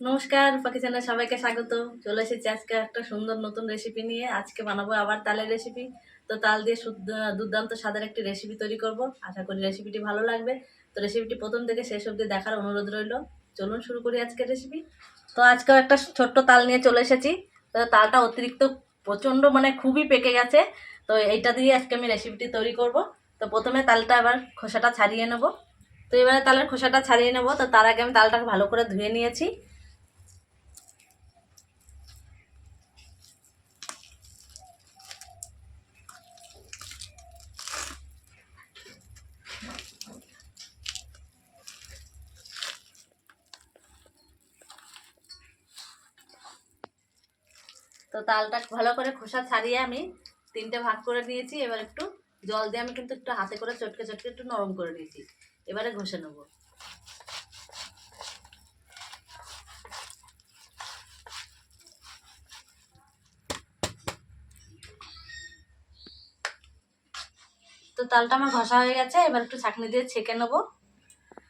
নমস্কার চ্যানেল সবাইকে স্বাগত। চলে এসেছি আজকে একটা সুন্দর নতুন রেসিপি নিয়ে। আজকে বানাবো আবার তালের রেসিপি তো তাল দিয়ে দুর্দান্ত স্বাদের একটি রেসিপি তৈরি করব। আশা করি রেসিপিটি ভালো লাগবে। তো রেসিপিটি প্রথম থেকে শেষ অবধি দেখার অনুরোধ রইল। চলুন শুরু করি আজকের রেসিপি তো আজকেও একটা ছোট্ট তাল নিয়ে চলে এসেছি। তো তালটা অতিরিক্ত প্রচণ্ড মানে খুবই পেকে গেছে। তো এইটা দিয়ে আজকে আমি রেসিপিটি তৈরি করব। তো প্রথমে তালটা আবার খোসাটা ছাড়িয়ে নেব। তো এবারে তালের খোসাটা ছাড়িয়ে নেব। তো তার আগে আমি তালটাকে ভালো করে ধুয়ে নিয়েছি। তো তালটা ভালো করে খোসা ছাড়িয়ে আমি তিনটে ভাগ করে নিয়েছি এবার একটু জল দিয়ে আমি কিন্তু একটু হাতে করে চটকে চটকে একটু নরম করে নিয়েছি। এবারে ঘষে নেব। তো তালটা আমার ঘষা হয়ে গেছে। এবার একটু ছাঁকনি দিয়ে ছেঁকে নেব।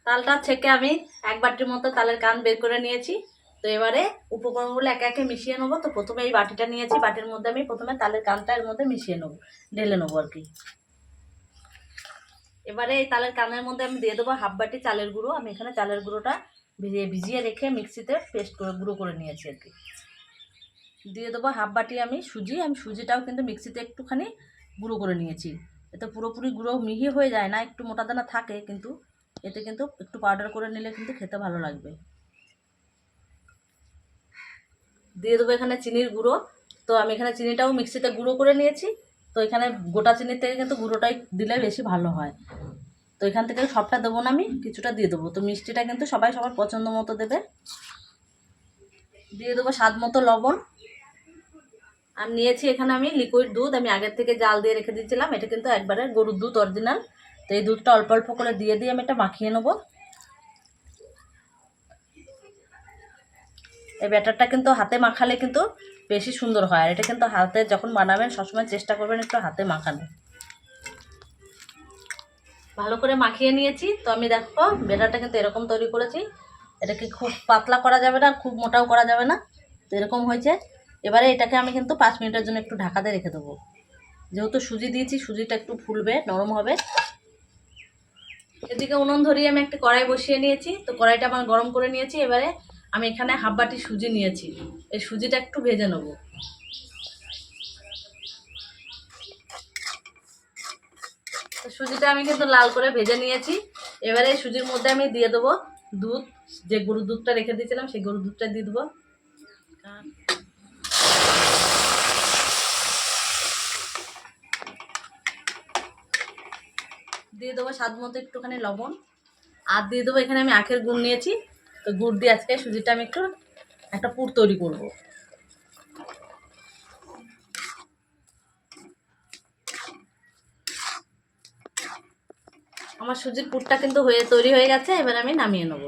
তালটা ছেঁকে আমি এক বাটির মতো তালের কান বের করে নিয়েছি। তো এবারে উপকরণগুলো একে একে মিশিয়ে নেব। তো প্রথমে এই বাটিটা নিয়েছি, বাটির মধ্যে আমি প্রথমে তালের কানটা এর মধ্যে মিশিয়ে নেব, ঢেলে নেব আর কি। এবারে এই তালের কানের মধ্যে আমি দিয়ে দেবো হাফ বাটি চালের গুঁড়ো। আমি এখানে চালের গুঁড়োটা ভিজিয়ে ভিজিয়ে রেখে মিক্সিতে পেস্ট করে, গুঁড়ো করে নিয়েছি আর কি। দিয়ে দেবো হাফ বাটি আমি সুজি। আমি সুজিটাও কিন্তু মিক্সিতে একটুখানি গুঁড়ো করে নিয়েছি। এতে পুরোপুরি গুঁড়ো মিহি হয়ে যায় না, একটু মোটা দানা থাকে, কিন্তু এতে কিন্তু একটু পাউডার করে নিলে কিন্তু খেতে ভালো লাগবে। দিয়ে দেবো এখানে চিনির গুঁড়ো। তো আমি এখানে চিনিটাও মিক্সিতে গুঁড়ো করে নিয়েছি। তো এখানে গোটা চিনির থেকে কিন্তু গুঁড়োটাই দিলে বেশি ভালো হয়। তো এখান থেকে সবটা দেবো না আমি, কিছুটা দিয়ে দেবো। তো মিষ্টিটা কিন্তু সবাই সবার পছন্দ মতো দেবে। দিয়ে দেবো স্বাদ মতো লবণ। আর নিয়েছি এখানে আমি লিকুইড দুধ। আমি আগের থেকে জাল দিয়ে রেখে দিয়েছিলাম। এটা কিন্তু একবারে গরুর দুধ অরিজিনাল তো এই দুধটা অল্প অল্প করে দিয়ে দিয়ে আমি এটা মাখিয়ে নেব। এই ব্যাটারটা কিন্তু হাতে মাখালে কিন্তু বেশি সুন্দর হয়। আর এটা কিন্তু হাতে যখন বানাবেন, সবসময় চেষ্টা করবেন একটু হাতে মাখানো ভালো করে মাখিয়ে নিয়েছি। তো আমি দেখো, ব্যাটারটা কিন্তু এরকম তৈরি করেছি। এটাকে খুব পাতলা করা যাবে না, খুব মোটাও করা যাবে না? তো এরকম হয়েছে। এবারে এটাকে আমি কিন্তু পাঁচ মিনিটের জন্য একটু ঢাকাতে রেখে দেবো। যেহেতু সুজি দিয়েছি, সুজিটা একটু ফুলবে, নরম হবে। এদিকে উনুন ধরিয়ে আমি একটা কড়াই বসিয়ে নিয়েছি। তো কড়াইটা আমার গরম করে নিয়েছি। এবারে আমি এখানে হাফ বাটি সুজি নিয়েছি। এই সুজিটা একটু ভেজে নেব। সুজিটা আমি কিন্তু লাল করে ভেজে নিয়েছি। এবারে এই সুজির মধ্যে আমি দিয়ে দেবো দুধ। যে গরুর দুধটা রেখে দিয়েছিলাম, সেই গরুর দুধটা দিয়ে দেবো। দিয়ে দেবো স্বাদ মতো একটুখানি লবণ। আর দিয়ে দেবো এখানে আমি আখের গুড় নিয়েছি। তো গুড় দিয়ে আজকে সুজিটা আমি একটু একটা পুর তৈরি করব। আমার সুজির পুরটা কিন্তু হয়ে তৈরি হয়ে গেছে, এবার আমি নামিয়ে নেব।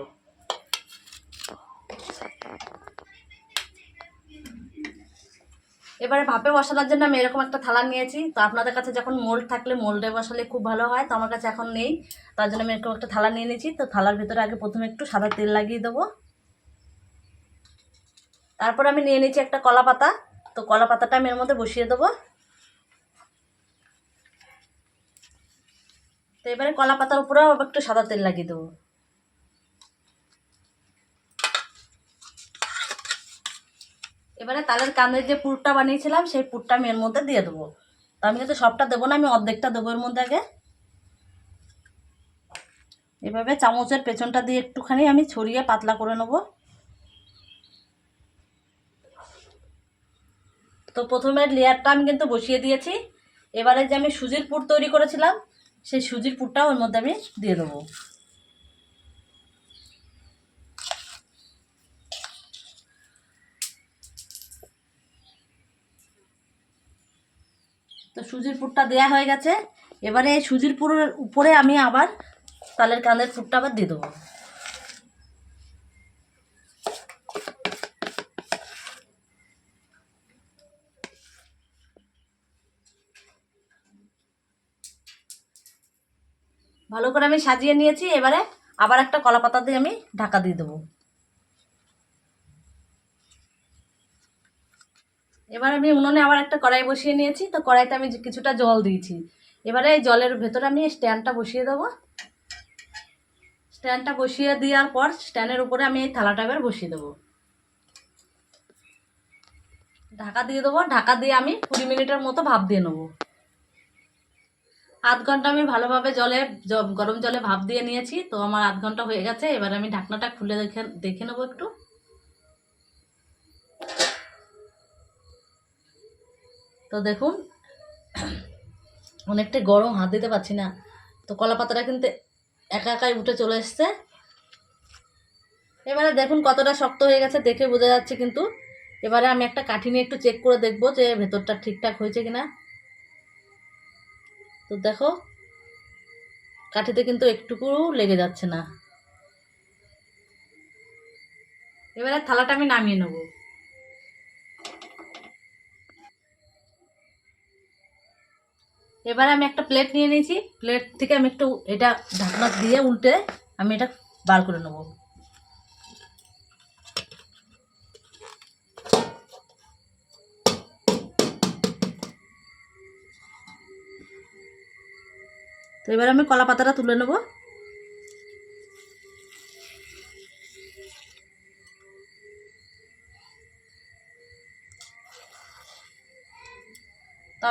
এবারে ভাপে বসানোর জন্য আমি এরকম একটা থালা নিয়েছি। তো আপনাদের কাছে যখন মোল্ড থাকলে মোল্ডে বসালে খুব ভালো হয়, তো আমার কাছে এখন নেই। তার জন্য আমি এরকম একটা থালা নিয়ে নিয়েছি। তো থালার ভিতরে আগে প্রথমে একটু সাদা তেল লাগিয়ে দেবো। তারপর আমি নিয়ে নিয়েছি একটা কলা পাতা। তো কলা পাতাটা আমি এর মধ্যে বসিয়ে দেবো। তো এবারে কলা পাতার উপরেও একটু সাদা তেল লাগিয়ে দেবো। এবারে তালের কানের যে পুরটা বানিয়েছিলাম, সেই পুরটা আমি এর মধ্যে দিয়ে দেবো। তো আমি কিন্তু সবটা দেবো না, আমি অর্ধেকটা দেবো এর মধ্যে আগে। এভাবে চামচের পেছনটা দিয়ে একটুখানি আমি ছড়িয়ে পাতলা করে নেব। তো প্রথমে লেয়ারটা আমি কিন্তু বসিয়ে দিয়েছি। এবারে যে আমি সুজির পুর তৈরি করেছিলাম, সেই সুজির পুরটাও ওর মধ্যে আমি দিয়ে দেবো। তো সুজির পুরটা দেয়া হয়ে গেছে। এবারে এই সুজির পুরের উপরে আমি আবার তালের কানের পুরটা আবার দিয়ে দেবো। ভালো করে আমি সাজিয়ে নিয়েছি, এবারে আবার একটা কলা পাতা দিয়ে আমি ঢাকা দিয়ে দেবো। এবার আমি উনুনে আবার একটা কড়াই বসিয়ে নিয়েছি, তো কড়াইতে আমি কিছুটা জল দিয়েছি। এবারে এই জলের ভেতরে আমি স্ট্যান্ডটা বসিয়ে দেবো। স্ট্যান্ডটা বসিয়ে দেওয়ার পর স্ট্যান্ডের উপরে আমি এই থালাটা এবার বসিয়ে দেবো। ঢাকা দিয়ে দেবো, ঢাকা দিয়ে আমি কুড়ি মিনিটের মতো ভাপ দিয়ে নেব। আধ ঘণ্টা আমি ভালোভাবে জলে গরম জলে ভাপ দিয়ে নিয়েছি, তো আমার আধ ঘণ্টা হয়ে গেছে, এবার আমি ঢাকনাটা খুলে দেখে দেখে নেব একটু। তো দেখুন, অনেকটা গরম, হাত দিতে পারছি না। তো কলা পাতাটা কিন্তু একা একাই উঠে চলে এসছে। এবারে দেখুন কতটা শক্ত হয়ে গেছে, দেখে বোঝা যাচ্ছে কিন্তু। এবারে আমি একটা কাঠি নিয়ে একটু চেক করে দেখব যে ভেতরটা ঠিকঠাক হয়েছে কিনা। তো দেখো, কাঠিতে কিন্তু একটুকু লেগে যাচ্ছে না। এবারে থালাটা আমি নামিয়ে নেব। এবারে আমি একটা প্লেট নিয়ে নিয়েছি। প্লেট থেকে আমি একটু এটা ঢাকনা দিয়ে উল্টে আমি এটা বার করে নেব। তো এবার আমি কলা পাতাটা তুলে নেব।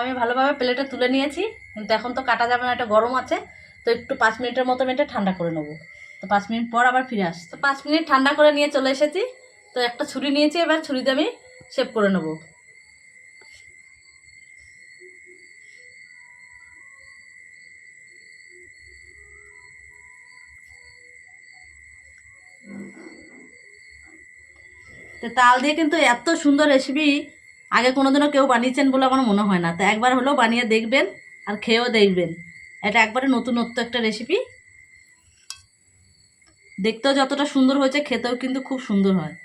আমি ভালোভাবে প্লেটে তুলে নিয়েছি, কিন্তু এখন তো কাটা যাবে না, এটা গরম আছে, তো একটু পাঁচ মিনিটের মতো এটা ঠান্ডা করে নেব। তো পাঁচ মিনিট পর আবার ফিরে আসছি। তো পাঁচ মিনিট ঠান্ডা করে নিয়ে চলে এসেছি, তো একটা ছুরি নিয়েছি, এবার ছুরিতে আমি শেপ করে নেব। তো তাল দিয়ে কিন্তু এত সুন্দর রেসিপি আগে কোনোদিনও কেউ বানিয়েছেন বলে আমার মনে হয় না। তো একবার হলেও বানিয়ে দেখবেন আর খেয়েও দেখবেন। এটা একবারে নতুনত্ব একটা রেসিপি দেখতেও যতটা সুন্দর হয়েছে, খেতেও কিন্তু খুব সুন্দর হয়।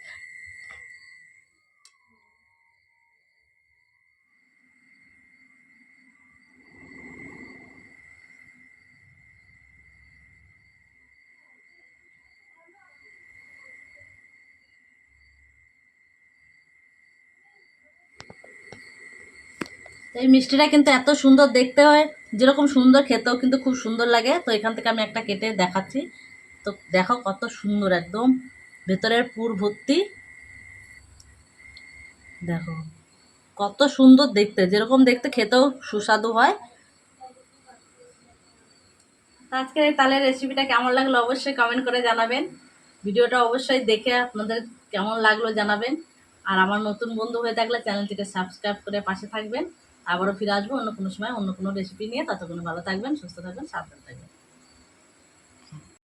তো এই মিষ্টিটা কিন্তু এত সুন্দর দেখতে হয়, যেরকম সুন্দর খেতেও কিন্তু খুব সুন্দর লাগে। তো এখান থেকে আমি একটা কেটে দেখাচ্ছি। তো দেখো কত সুন্দর একদম, ভেতরের পুর ভর্তি। দেখো, কত সুন্দর দেখতে, যেরকম দেখতে খেতেও সুস্বাদু হয়। আজকের এই তালের রেসিপিটা কেমন লাগল অবশ্যই কমেন্ট করে জানাবেন। ভিডিওটা অবশ্যই দেখে আপনাদের কেমন লাগল জানাবেন। আর আমার নতুন বন্ধু হয়ে থাকলে চ্যানেলটিকে সাবস্ক্রাইব করে পাশে থাকবেন। আবারও ফিরে আসব অন্য কোনো সময়, অন্য কোনো রেসিপি নিয়ে। ততক্ষণ ভালো থাকবেন, সুস্থ থাকবেন, সাবধান থাকবেন।